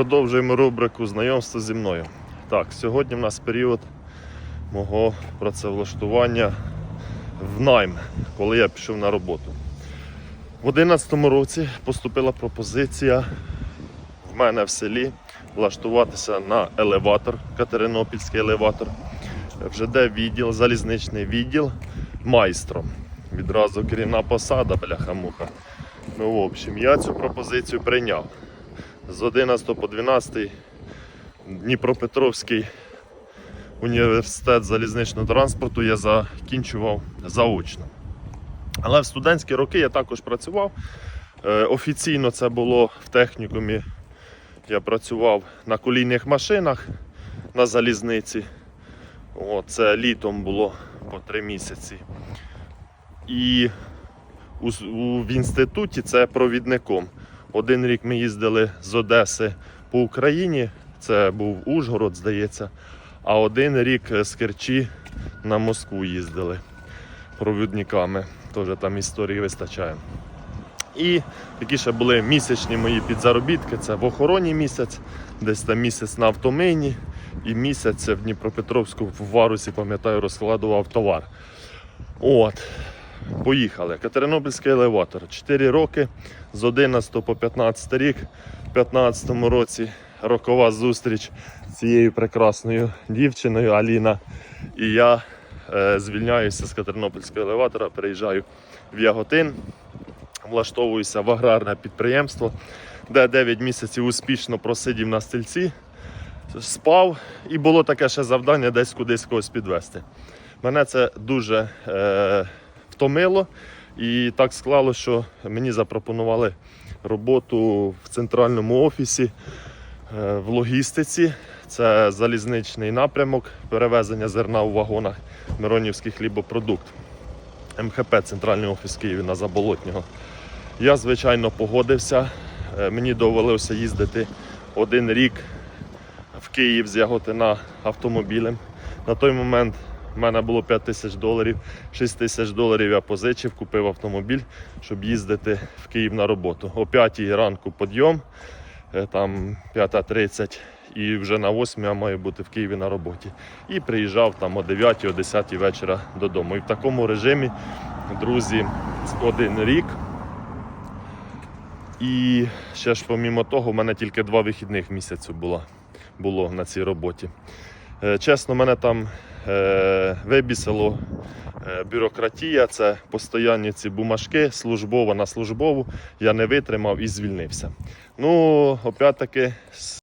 Продовжуємо рубрику знайомство зі мною. Так, сьогодні в нас період мого працевлаштування в найм, коли я пішов на роботу. В 2011 році поступила пропозиція в мене в селі влаштуватися на елеватор, Катеринопільський елеватор. Вже де відділ, залізничний відділ майстром. Відразу керівна посада, бляха-муха. Ну, в общем, я цю пропозицію прийняв. З 11 по 12 Дніпропетровський університет залізничного транспорту я закінчував заочно. Але в студентські роки я також працював. Е, Офіційно це було в технікумі. Я працював на колійних машинах на залізниці. О, це літом було по три місяці. І у, в інституті це провідником. Один рік ми їздили з Одеси по Україні, це був Ужгород, здається. А один рік з Керчі на Москву їздили провідниками. Теж там історії вистачає. І такі ще були місячні мої підзаробітки. Це в охороні місяць, десь там місяць на автомийні і місяць в Дніпропетровську в Варусі, пам'ятаю, розкладував товар. От. Поїхали. Катеринопільський елеватор. 4 роки з 11 по 15 рік. В 15 році рокова зустріч з цією прекрасною дівчиною Аліна. І я е, звільняюся з Катеринопільського елеватора, переїжджаю в Яготин, влаштовуюся в аграрне підприємство, де 9 місяців успішно просидів на стільці, спав, і було таке ще завдання десь кудись когось підвести. Мене це дуже е, втомило, і так склало, що мені запропонували роботу в центральному офісі е, в логістиці. Це залізничний напрямок перевезення зерна у вагонах Миронівський хлібопродукт. МХП Центральний офіс Києві на Заболотнього. Я, звичайно, погодився. Е, Мені довелося їздити один рік в Київ з Яготина автомобілем. На той момент в мене було 5 тисяч доларів, 6 тисяч доларів я позичив, купив автомобіль, щоб їздити в Київ на роботу. О 5 ранку підйом, е, там 5.30 і вже на 8 я маю бути в Києві на роботі. І приїжджав там о 9 о 10 вечора додому. І в такому режимі, друзі, один рік. І ще ж помімо того, в мене тільки два вихідних місяцю було, було на цій роботі. Е, Чесно, мене там вибісило е, бюрократія, це постоянні ці бумажки, службова на службову. Я не витримав і звільнився. Ну, опять-таки,